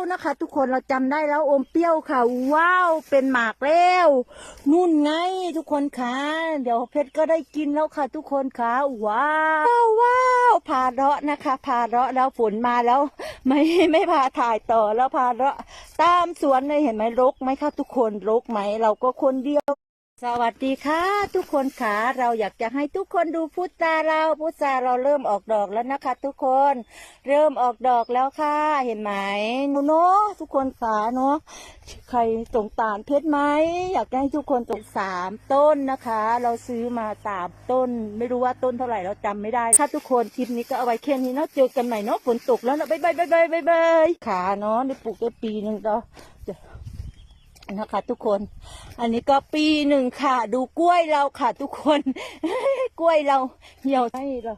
ยวนะคะ ทุกคนเราจำได้แล้วอมเปรี้ยวค่ะ ว้าวเป็นหมากแล้วนุ่นไงทุกคนคะเดี๋ยวเพชรก็ได้กินแล้วค่ะ ทุกคนคะว้าวว้าวพาเราะนะคะพาเราะแล้วฝนมาแล้ว ไม่ไม่พาถ่ายต่อแล้วพาเราะตามสวนเลยเห็นไหมรกไหมคะทุกคนรกไหมเราก็คนเดียว สวัสดีค่ะทุกคนค่ะเราอยากจะให้ทุกคนดูพุทราเราพุทราเราเริ่มออกดอกแล้วนะคะ ทุกคนเริ่มออกดอกแล้วค่ะ เห็นไหมหนูเนาะทุกคนขาเนาะใครสงสารเพชรไหมอยากให้ทุกคนตกสามต้นนะคะ เราซื้อมาสามต้น ไม่รู้ว่าต้นเท่าไหร่เราจำไม่ได้ค่ะทุกคนคลิปนี้ก็เอาไว้แค่นี้เนาะเจอกันใหม่เนาะฝนตกแล้วเนะบายบายบายบายบายบายขาเนาะได้ปลูกได้ปีหนึ่งเนาะ นะคะ ทุกคน อันนี้ก็ปีหนึ่งค่ะ ดูกล้วยเราค่ะ ทุกคน กล้วยเราเหี่ยวให้เรา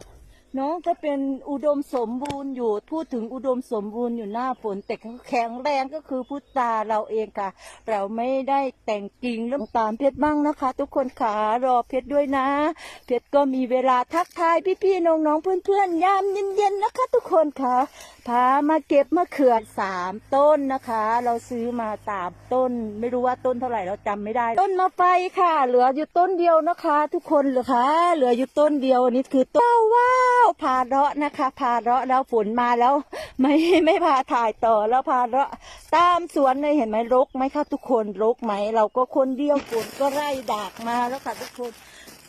น้องก็เป็นอุดมสมบูรณ์อยู่พูดถึงอุดมสมบูรณ์อยู่หน้าฝนแต่แข็งแรงก็คือพุทธาเราเองค่ะ เราไม่ได้แต่งกิ่งเรื่องตามเพชรบ้างนะคะ ทุกคนขารอเพชรด้วยนะ เพชรก็มีเวลาทักทายพี่ๆน้องๆเพื่อนๆยามเย็นๆนะคะ ทุกคนค่ะพามาเก็บมะเขือสามต้นนะคะ เราซื้อมาสามต้น ไม่รู้ว่าต้นเท่าไหร่เราจำไม่ได้ ต้นมะไฟค่ะ เหลืออยู่ต้นเดียวนะคะ ทุกคนเหลือค่ะ เหลืออยู่ต้นเดียวอันนี่คือต้นว้าพาเราะนะคะ พาเราะแล้วฝนมาแล้ว ไม่ไม่พาถ่ายต่อแล้วพาเราะตามสวนเลยเห็นไหมรกไหมคะทุกคนรกไหม เราก็คนเดียวฝนก็ไล่ดากมาแล้วค่ะทุกคน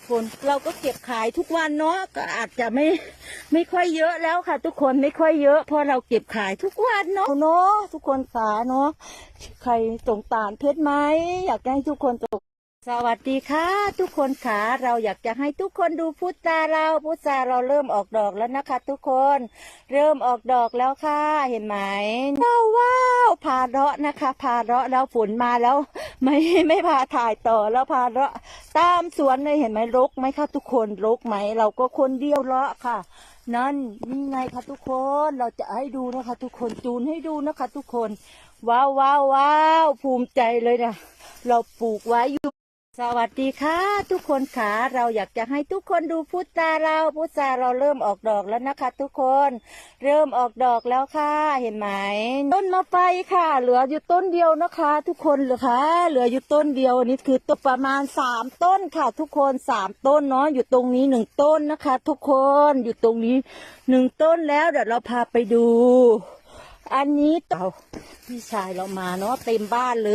ฝนเราก็เก็บขายทุกวันเนาะก็อาจจะไม่ไม่ค่อยเยอะแล้วค่ะ ทุกคนไม่ค่อยเยอะเพราะเราเก็บขายทุกวันเนาะเนาะทุกคนขาเนาะใครสงสารเพชรไหมอยากให้ทุกคนตก สวัสดีค่ะ ทุกคนขาเราอยากจะให้ทุกคนดูพุทราเราพุทราเราเริ่มออกดอกแล้วนะคะ ทุกคนเริ่มออกดอกแล้วค่ะ เห็นไหมว้าวว้าวพาเราะนะคะ พาเราะแล้วฝนมาแล้ว ไม่ไม่พาถ่ายต่อแล้วพาเราะตามสวนเลยเห็นไหมรกไหมคะทุกคนรกไหม เราก็คนเดียวเลาะค่ะ นั่นนี่ไงคะทุกคนเราจะให้ดูนะคะ ทุกคนจูนให้ดูนะคะ ทุกคน ว้าวว้าวว้าวภูมิใจเลยนะเราปลูกไว้อยู่ สวัสดีค่ะ ทุกคนค่ะเราอยากจะให้ทุกคนดูพุทราเราพุทราเราเริ่มออกดอกแล้วนะคะ ทุกคนเริ่มออกดอกแล้วค่ะ เห็นไหมต้นมะไฟค่ะ เหลืออยู่ต้นเดียวนะคะ ทุกคนเหลือค่ะ เหลืออยู่ต้นเดียวอันนี้คือต้นประมาณสามต้นค่ะ ทุกคนสามต้นเนาะอยู่ตรงนี้หนึ่งต้นนะคะ ทุกคนอยู่ตรงนี้หนึ่งต้นแล้วเดี๋ยวเราพาไปดู อันนี้เอาพี่ชายเรามาเนาะเต็มบ้านเล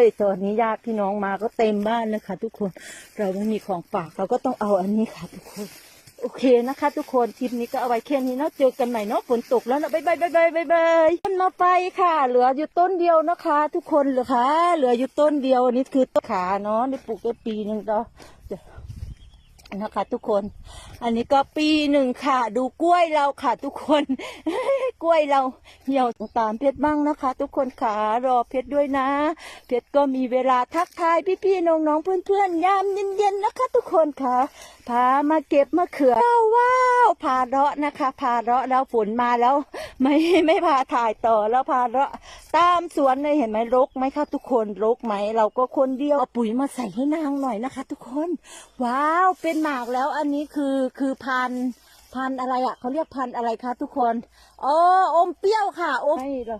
ย ตอนนี้ญาติพี่น้องมาก็เต็มบ้านเลยค่ะ ทุกคนเราไม่มีของฝากเราก็ต้องเอาอันนี้ค่ะ ทุกคน โอเคนะคะ ทุกคนคลิปนี้ก็เอาไว้แค่นี้เนาะเจอกันใหม่เนาะฝนตกแล้วนะบ๊ายบายบ๊ายบายบ๊ายบายต้นมะไฟค่ะ เหลืออยู่ต้นเดียวนะคะ ทุกคนเหลือค่ะ เหลืออยู่ต้นเดียวอันนี้คือต้นขาเนาะได้ปลูกได้ปีหนึ่งเนาะเดี๋ยว นะคะ ทุกคน อันนี้ก็ปีหนึ่งค่ะ ดูกล้วยเราค่ะ ทุกคน กล้วยเราเหี่ยวตามเพชรบ้างนะคะ ทุกคนขารอเพชรด้วยนะ เพชรก็มีเวลาทักทายพี่ๆน้องๆเพื่อนๆยามเย็นๆนะคะ ทุกคนค่ะ พามาเก็บมะเขือว้าวพาเราะนะคะ พาเราะแล้วฝนมาแล้ว ไม่ไม่พาถ่ายต่อแล้วพาเราะ ตามสวนเลยเห็นไหมรกไหมคะทุกคนรกไหมเราก็คนเดียวเอาปุ๋ยมาใส่ให้นางหน่อยนะคะ ทุกคน ว้าวเป็นหมากแล้วอันนี้คือคือพันพันอะไรอะเขาเรียกพันอะไรคะทุกคนอ๋ออมเปรี้ยวค่ะอมให้เรา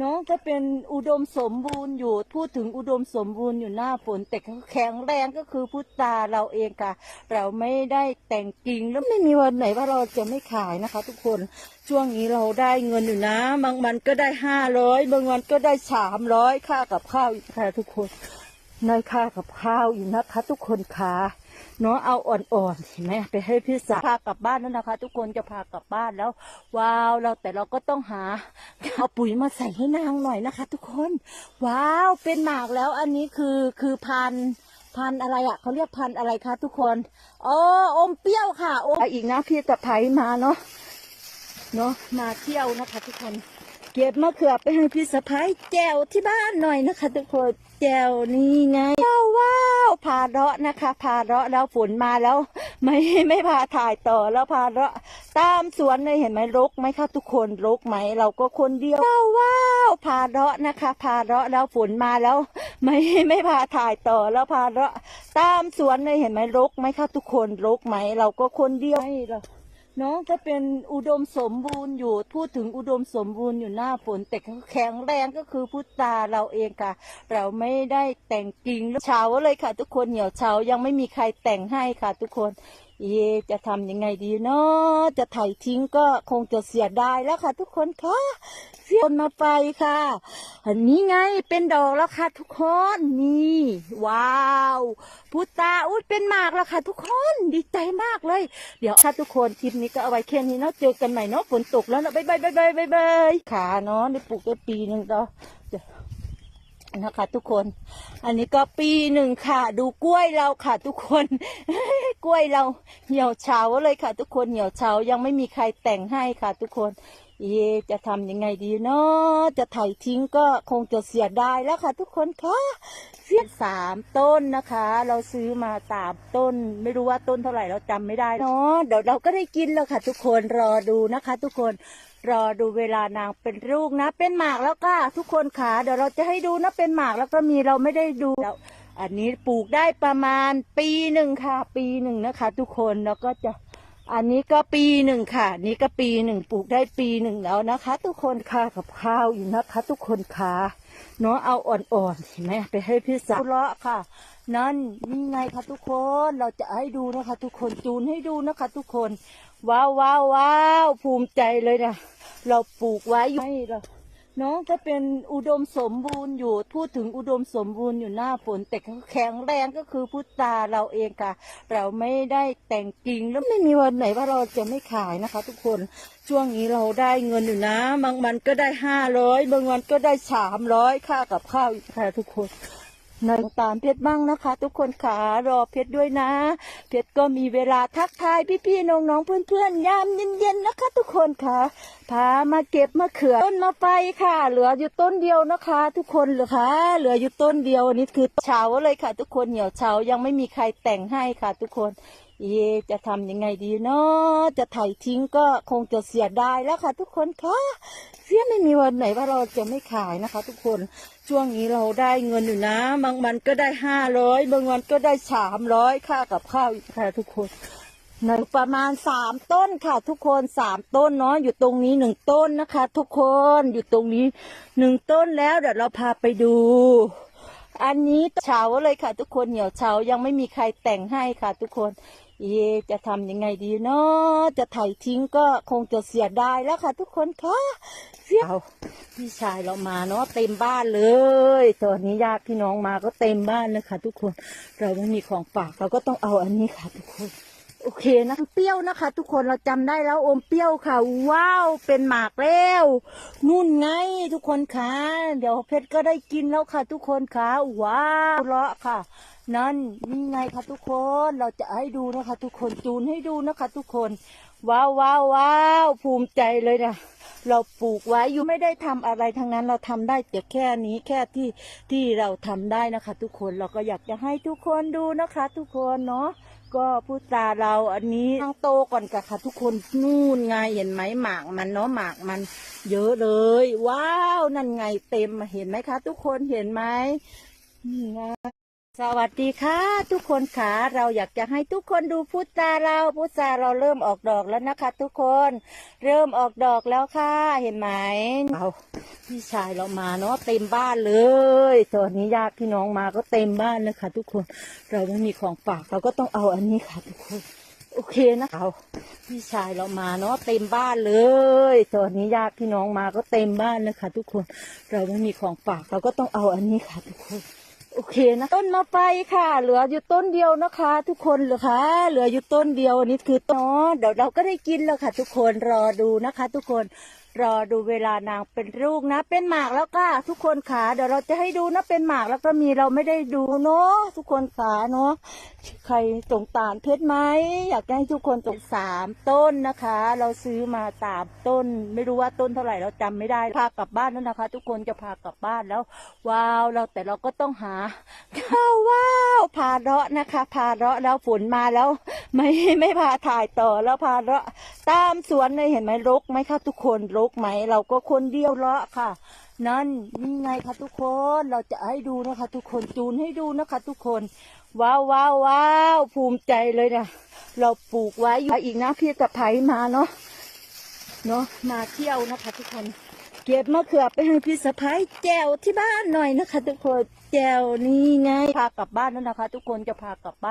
น้องก็เป็นอุดมสมบูรณ์อยู่ พูดถึงอุดมสมบูรณ์อยู่หน้าฝนแต่แข็งแรงก็คือพุทธาเราเองค่ะ เราไม่ได้แต่งกิ่งแล้วไม่มีวันไหนว่าเราจะไม่ขายนะคะ ทุกคนช่วงนี้เราได้เงินอยู่นะ บางวันก็ได้ห้าร้อยบางวันก็ได้สามร้อยค่ากับข้าวอีกค่ะทุกคน ได้ค่ากับข้าวอีกนะคะ ทุกคนค่ะเนาะเอาอ่อนๆเห็นไหมไปให้พี่สาวพากลับบ้านแล้วนะคะ ทุกคนจะพากลับบ้านแล้ว ว้าวเราแต่เราก็ต้องหาเอาปุ๋ยมาใส่ให้นางหน่อยนะคะ ทุกคน ว้าวเป็นหมากแล้วอันนี้คือคือพันพันอะไรอะเขาเรียกพันอะไรคะทุกคนอ๋ออมเปรี้ยวค่ะอมอีกนะพี่ตะไคร้มาเนาะเนาะมาเที่ยวนะคะ ทุกคน เก็บมะเขือไปให้พี่สะพ้ายแจวที่บ้านหน่อยนะคะ ทุกคน แจวนี่ไงว้าวว้าวพาเราะนะคะ พาเราะแล้วฝนมาแล้ว ไม่ไม่พาถ่ายต่อแล้วพาเราะตามสวนเลยเห็นไหมรกไหมคะทุกคนรกไหมเราก็คนเดียวว้าวว้าวพาเราะนะคะ พาเราะแล้วฝนมาแล้ว ไม่ไม่พาถ่ายต่อแล้วพาเราะตามสวนเลยเห็นไหมรกไหมคะทุกคนรกไหมเราก็คนเดียวใช่หรอ น้องก็เป็นอุดมสมบูรณ์อยู่พูดถึงอุดมสมบูรณ์อยู่หน้าฝนแต่แข็งแรงก็คือพุทธาเราเองค่ะ เราไม่ได้แต่งกิ่งเช้าเลยค่ะ ทุกคนเหี่ยวเช้ายังไม่มีใครแต่งให้ค่ะ ทุกคน เยจะทำยังไงดีเนาะจะไถ่ทิ้งก็คงจะเสียดายแล้วค่ะ ทุกคนค่ะเสียนมาไปค่ะ อันนี้ไงเป็นดอกแล้วค่ะ ทุกคนนี่ ว้าวพุตาอุ้ยเป็นหมากแล้วค่ะ ทุกคนดีใจมากเลย เดี๋ยวค่ะทุกคนคลิปนี้ก็เอาไว้แค่นี้เนาะเจอกันใหม่เนาะฝนตกแล้วเนาะบายบายบายบายบายขาเนาะได้ปลูกได้ปีหนึ่งเนาะเดี๋ยว นะคะ ทุกคน อันนี้ก็ปีหนึ่งค่ะ ดูกล้วยเราค่ะ ทุกคน กล้วยเราเหี่ยวเฉาเลยค่ะ ทุกคนเหี่ยวเฉายังไม่มีใครแต่งให้ค่ะ ทุกคน เยจะทำยังไงดีเนาะจะไถ่ทิ้งก็คงจะเสียดายแล้วค่ะ ทุกคนค่ะเสียสามต้นนะคะ เราซื้อมาสามต้น ไม่รู้ว่าต้นเท่าไหร่เราจำไม่ได้เนาะเดี๋ยวเราก็ได้กินแล้วค่ะ ทุกคนรอดูนะคะ ทุกคนรอดูเวลานางเป็นลูกนะ เป็นหมากแล้วก็ทุกคนค่ะเดี๋ยวเราจะให้ดูนะเป็นหมากแล้วก็มีเราไม่ได้ดูแล้วอันนี้ปลูกได้ประมาณปีหนึ่งค่ะ ปีหนึ่งนะคะ ทุกคนแล้วก็จะ อันนี้ก็ปีหนึ่งค่ะ นี่ก็ปีหนึ่งปลูกได้ปีหนึ่งแล้วนะคะ ทุกคนค่ะกับข้าวอยู่นะคะ ทุกคนค่ะเนาะเอาอ่อนๆเห็นไหมไปให้พี่สาวเลาะค่ะ นั่นนี่ไงคะทุกคนเราจะให้ดูนะคะ ทุกคนจูนให้ดูนะคะ ทุกคน ว้าวว้าวว้าวภูมิใจเลยนะเราปลูกไว้อยู่เรา น้องก็เป็นอุดมสมบูรณ์อยู่พูดถึงอุดมสมบูรณ์อยู่หน้าฝนแต่แข็งแรงก็คือพุทธาเราเองค่ะ เราไม่ได้แต่งกิ่งแล้วไม่มีวันไหนว่าเราจะไม่ขายนะคะ ทุกคนช่วงนี้เราได้เงินอยู่นะ บางวันก็ได้ห้าร้อยบางวันก็ได้สามร้อยค่ากับข้าวอีกค่ะทุกคน ในตามเพชรบ้างนะคะ ทุกคนขารอเพชรด้วยนะ เพชรก็มีเวลาทักทายพี่ๆน้องๆเพื่อนๆยามเย็นๆนะคะ ทุกคนค่ะพามาเก็บมะเขือต้นมาไฟค่ะ เหลืออยู่ต้นเดียวนะคะ ทุกคนเหลือค่ะ เหลืออยู่ต้นเดียวนี่คือเช้าเลยค่ะ ทุกคนเหี่ยวเช้ายังไม่มีใครแต่งให้ค่ะ ทุกคน เยจะทำยังไงดีเนาะจะไถ่ทิ้งก็คงจะเสียดายแล้วค่ะ ทุกคนคะเสียไม่มีวันไหนว่าเราจะไม่ขายนะคะ ทุกคนช่วงนี้เราได้เงินอยู่นะ บางวันก็ได้ห้าร้อยบางวันก็ได้สามร้อยค่ากับข้าวอีกค่ะ ทุกคนในประมาณสามต้นค่ะ ทุกคนสามต้นเนาะอยู่ตรงนี้หนึ่งต้นนะคะ ทุกคนอยู่ตรงนี้หนึ่งต้นแล้วเดี๋ยวเราพาไปดู อันนี้เฉาเลยค่ะ ทุกคนเหี่ยวเฉายังไม่มีใครแต่งให้ค่ะ ทุกคน เยจะทำยังไงดีเนาะจะไถ่ทิ้งก็คงจะเสียดายแล้วค่ะ ทุกคนค่ะเสียเอาพี่ชายเรามาเนาะเต็มบ้านเลยตอนนี้ญาติพี่น้องมาก็เต็มบ้านเลยค่ะ ทุกคนเราไม่มีของฝากเราก็ต้องเอาอันนี้ค่ะ ทุกคน โอเคนะเปรี้ยวนะคะ ทุกคนเราจำได้แล้วอมเปรี้ยวค่ะ ว้าวเป็นหมากแล้วนู่นไงทุกคนค่ะเดี๋ยวเพชรก็ได้กินแล้วค่ะ ทุกคนค่ะว้าวเลาะค่ะ นั่นนี่ไงคะทุกคนเราจะให้ดูนะคะทุกคนจูนให้ดูนะคะทุกคน ว้าวว้าวว้าวภูมิใจเลยนะเราปลูกไว้อยู่ไม่ได้ทำอะไรทั้งนั้นเราทำได้แต่แค่นี้แค่ที่ที่เราทำได้นะคะ ทุกคนเราก็อยากจะให้ทุกคนดูนะคะ ทุกคนเนาะก็พูดตาเราอันนี้ตั้งโตก่อนกันค่ะ ทุกคนนู่นไงเห็นไหมหมากมันเนาะหมากมัน เยอะเลย ว้าวนั่นไงเต็มเห็นไหมคะ ทุกคนเห็นไหมนี่ไง สวัสดีค่ะ ทุกคนค่ะเราอยากจะให้ทุกคนดูพุทราเราพุทราเราเริ่มออกดอกแล้วนะคะ ทุกคนเริ่มออกดอกแล้วค่ะ เห็นไหมเอาพี่ชายเรามาเนาะเต็มบ้านเลยตอนนี้ญาติพี่น้องมาก็เต็มบ้านเลยค่ะ ทุกคนเราไม่มีของฝากเราก็ต้องเอาอันนี้ค่ะ ทุกคน โอเคนะเอาพี่ชายเรามาเนาะเต็มบ้านเลยตอนนี้ญาติพี่น้องมาก็เต็มบ้านเลยค่ะ ทุกคน เราไม่มีของฝากเราก็ต้องเอาอันนี้ค่ะ ทุกคน โอเคนะต้นมะไฟค่ะ เหลืออยู่ต้นเดียวนะคะ ทุกคนเหลือค่ะ เหลืออยู่ต้นเดียวอันนี้คือต้นเนาะเดี๋ยวเราก็ได้กินแล้วค่ะ ทุกคนรอดูนะคะ ทุกคน รอดูเวลานางเป็นลูกนะ เป็นหมากแล้วก็ทุกคนขาเดี๋ยวเราจะให้ดูนะเป็นหมากแล้วก็มีเราไม่ได้ดูเนาะทุกคนขาเนาะใครสงสารเพชรไหมอยากให้ทุกคนสงสามต้นนะคะ เราซื้อมาสามต้น ไม่รู้ว่าต้นเท่าไหร่เราจำไม่ได้พากลับบ้านแล้วนะคะ ทุกคนจะพากลับบ้านแล้ว ว้าวเราแต่เราก็ต้องหาข้าวว้าวพาเราะนะคะ พาเราะแล้วฝนมาแล้ว ไม่ไม่พาถ่ายต่อแล้วพาเราะตามสวนเลยเห็นไหมรกไหมคะทุกคนรกไหม เราก็คนเดียวเลาะค่ะ นั่นนี่ไงคะทุกคนเราจะให้ดูนะคะ ทุกคนจูนให้ดูนะคะ ทุกคนว้าวว้าวว้าวภูมิใจเลยนะเราปลูกไว้อยู่อีกนะพี่กับไผมาเนาะเนาะมาเที่ยวนะคะ ทุกคน เก็บมะเขือไปให้พี่สะพ้ายแจวที่บ้านหน่อยนะคะ ทุกคนแจวนี่ไงพากลับบ้านแล้วนะคะ ทุกคนจะพากลับบ้าน